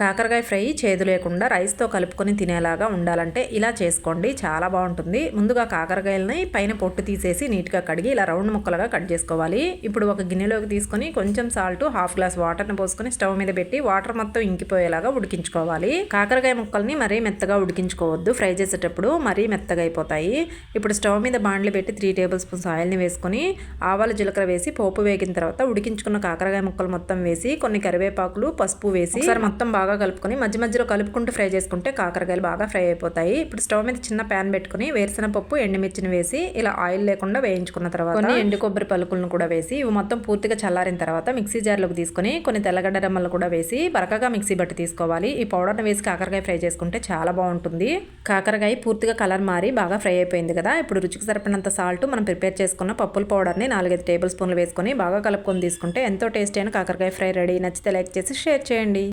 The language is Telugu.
కాకరకాయ ఫ్రై చేదు లేకుండా రైస్తో కలుపుకొని తినేలాగా ఉండాలంటే ఇలా చేసుకోండి చాలా బాగుంటుంది. ముందుగా కాకరకాయలని పైన పొట్టు తీసేసి నీట్గా కడిగి ఇలా రౌండ్ ముక్కలుగా కట్ చేసుకోవాలి. ఇప్పుడు ఒక గిన్నెలోకి తీసుకొని కొంచెం సాల్ట్ హాఫ్ గ్లాస్ వాటర్ని పోసుకొని స్టవ్ మీద పెట్టి వాటర్ మొత్తం ఇంకిపోయేలాగా ఉడికించుకోవాలి. కాకరకాయ ముక్కల్ని మరీ మెత్తగా ఉడికించుకోవద్దు ఫ్రై చేసేటప్పుడు మరీ మెత్తగా అయిపోతాయి. ఇప్పుడు స్టవ్ మీద బాండ్లు పెట్టి త్రీ టేబుల్ స్పూన్స్ ఆయిల్ని వేసుకొని ఆవాలు జీలకర్ర వేసి పోపు వేగిన తర్వాత ఉడికించుకున్న కాకరకాయ ముక్కలు మొత్తం వేసి కొన్ని కరివేపాకులు పసుపు వేసి మొత్తం బాగా బాగా కలుపుకొని మధ్య మధ్యలో కలుపుకుంటూ ఫ్రై చేసుకుంటే కాకరకాయలు బాగా ఫ్రై అయిపోతాయి. ఇప్పుడు స్టవ్ మీద చిన్న ప్యాన్ పెట్టుకుని వేరుశనగపప్పు ఎండుమిర్చిని వేసి ఇలా ఆయిల్ లేకుండా వేయించుకున్న తర్వాత కొన్ని ఎండు కొబ్బరి పలుకులను కూడా వేసి ఇవి మొత్తం పూర్తిగా చల్లారిన తర్వాత మిక్సీ జార్లోకి తీసుకొని కొన్ని తెల్లగడ్డ రెమ్మలు కూడా వేసి బరకగా మిక్సీ బట్టి తీసుకోవాలి. ఈ పౌడర్ని వేసి కాకరకాయ ఫ్రై చేసుకుంటే చాలా బాగుంటుంది. కాకరకాయ పూర్తిగా కలర్ మారి బాగా ఫ్రై అయిపోయింది కదా. ఇప్పుడు రుచికి సరిపడినంత సాల్ట్ మనం ప్రిపేర్ చేసుకున్న పప్పుల పౌడర్ని నాలుగైదు టేబుల్ స్పూన్లు వేసుకొని బాగా కలుపుకొని తీసుకుంటే ఎంతో టేస్ట్ అయిన కాకరకాయ ఫ్రై రెడీ. నచ్చితే లైక్ చేసి షేర్ చేయండి.